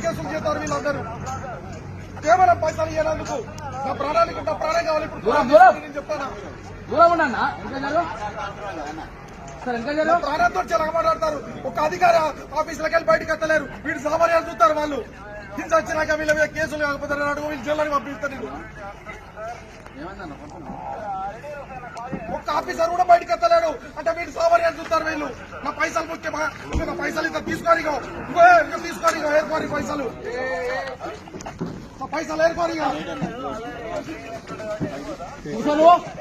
వీళ్ళు అందరూ కేవలం పైసలు ఇవ్వనందుకు నా ప్రాణానికి నా ప్రాణం కావాలి ఇప్పుడు. నేను చెప్తానా? దూరం ఉండన్నా ప్రాణంతో చాలా మాట్లాడతారు ఒక అధికారి ఆఫీసులకు వెళ్ళి బయటకు ఎత్తలేరు. వీడు సామాన్యాలు చూస్తారు వాళ్ళు. హింస వచ్చినాక వీళ్ళ మీద కేసులు కాకపోతే వీళ్ళు జైల్లోకి పంపిస్తారు నేను ఒక్క ఆఫీసర్ కూడా బయటకు ఎత్తలేడు అంటే వీళ్ళు సామాన్యాలు చూస్తారు వీళ్ళు నా పైసలు ముఖ్యమా ఇదిగో నా పైసలు ఇంత తీసుకోని ఇంకా తీసుకోని ఏరుకోని పైసలు నా పైసలు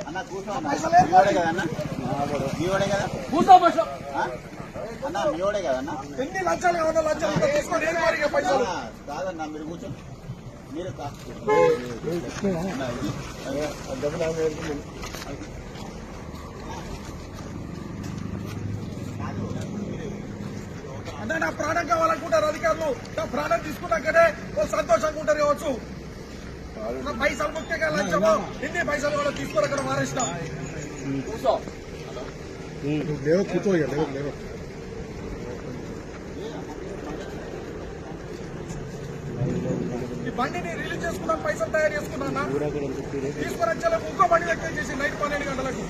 అన్న పైసలు కదా అన్న మీవాడే కదా కూర్చో ఫస్ట్ ఆ? అన్న మీవాడే కదా అన్న ఎన్ని లంచాలు కావాలో లంచాలు తీసుకొని పైసలు అన్న, కాదన్న మీరు కూర్చో మీరు అంటే నా ప్రాణం కావాలనుకుంటారు అధికారులు. నా ప్రాణం తీసుకున్నాకనే ఓ సంతోషంగా ఉంటారు కావచ్చు. పైసలు ముఖ్యంగా లంచము ఇన్ని పైసలు కూడా తీసుకొని అక్కడ మారేసిన. కూర్చో. లేవు కూర్చో ఇక లేవు లేవు. ఈ బండిని రిలీజ్ చేసుకున్నాను పైసలు తయారు చేసుకున్నా వచ్చేలా ఇంకో బండి దగ్గర చేసి నైట్ పన్నెండు గంటలకు.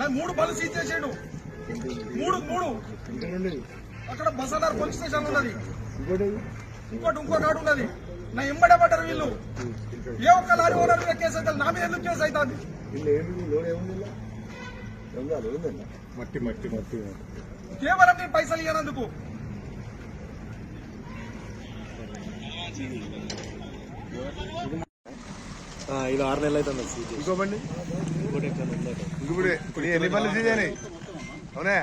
నా మూడు బలు సీజ్ చేసాడు మూడు మూడు. అక్కడ బసాదార్ పోలీస్ స్టేషన్ ఉన్నది. ఇంకోటి ఇంకో కాడు ఉన్నది. నా ఎంబడే పడ్డారు వీళ్ళు. ఏ ఒక్క లారీ ఓనర్ మీద కేసు అయితే నా మీద ఎందుకు కేసు అవుతుంది? మట్టి మట్టి మట్టి. కేవలం నేను పైసలు ఇవ్వనందుకు ఇలా ఆరు నెలలు అవుతుంది సీజన్. ఇంకో బండి? ఇంకోటి ఇప్పుడు ఇప్పుడు ఎన్ని సీజన్. అయినాయి అవునా ఏ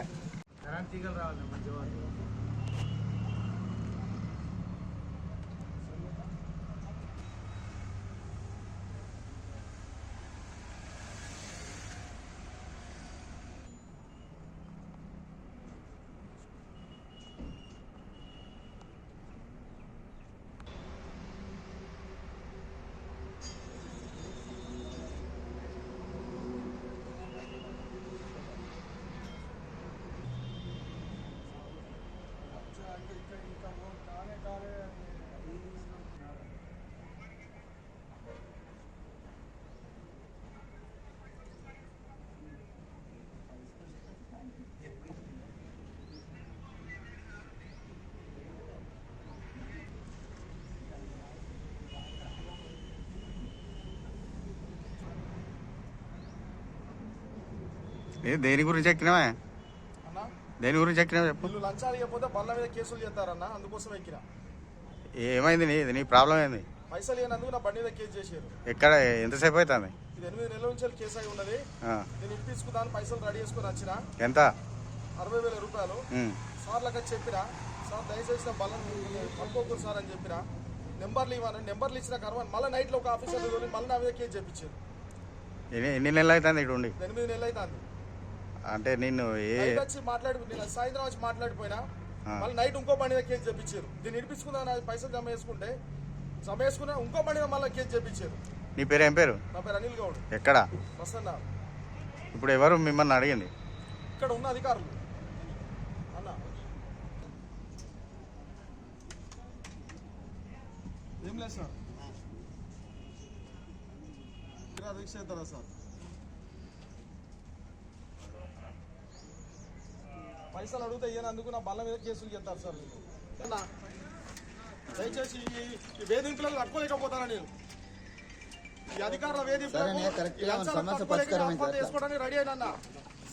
దేని గురించి ఎక్కినావా? అన్నా? దేని గురించి ఎక్కినావా చెప్పు. వీళ్ళు లంచాలు ఇవ్వకపోతే బల్ల మీద కేసులు చేస్తారన్న అందుకోసం ఎక్కిన. ఏమైంది నీ నీ ప్రాబ్లం ఏంది? పైసలు ఇవ్వనందుకు నా బండి మీద కేసు చేశారు. ఎక్కడ ఎంతసేపు అవుతుంది ఇది ఎనిమిది నెలల నుంచి కేసు అయి ఉన్నది. ఆ, నేను పైసలు రెడీ చేసుకుని వచ్చిన. ఎంత? అరవై వేల రూపాయలు. ఉమ్, సార్లకు చెప్పిన. సార్ దయచేసి నా బలం సార్ అని చెప్పిన. నెంబర్లు ఇవ్వను. నెంబర్లు ఇచ్చిన కరవని మళ్ళీ నైట్లో ఒక ఆఫీసర్ మళ్ళీ నా మీద కేసు చెప్పించారు ఎన్ని ఎన్ని నెలలు అవుతుంది ఇటు ఉండి ఎనిమిది నెలలు అవుతుంది అంటే నిన్ను ఏ వచ్చి మాట్లాడి నేను సాయంత్రం వచ్చి మాట్లాడిపోయినా. మళ్ళీ నైట్ ఇంకో బండి కేసు చెప్పించారు దీన్ని ఇడిపించుకుందా నా పైసలు జమ చేసుకుంటే జమ చేసుకున్నా ఇంకో బండి మళ్ళీ కేసు చెప్పించారు నీ పేరు ఏం పేరు? నా పేరు అనిల్ గౌడ్. ఎక్కడ? వస్తున్నా. ఇప్పుడు ఎవరు మిమ్మల్ని అడిగింది? ఇక్కడ ఉన్న అధికారులు. అన్న. ఏం లేదు సార్. అది చేస్తారా సార్? పైసలు అడిగితే ఇయ్యనందుకు నా బల్ల మీద కేసులు చేస్తారు సార్ దయచేసి ఈ- వేధింపులను తట్టుకోలేకపోతానా నేను? ఈ అధికారుల. వేదింపులకు రెడీ అయినా.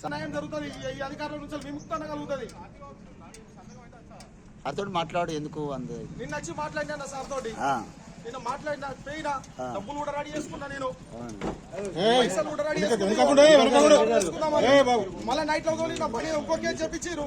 సహాయం జరుగుతుంది. ఈ- అధికారుల నుంచి విముక్తంగా కలుగుతుంది. అతడు మాట్లాడు ఎందుకు అంది? నిన్న వచ్చి మాట్లాడినా సార్ తోటి? మాట్లాడినా పోయినా ఆ. డబ్బులు కూడా రెడీ చేసుకున్నా నేను. పైసలు కూడా రెడీ. మళ్ళీ నైట్లో నా పని ఇంకో కేసు చెప్పించారు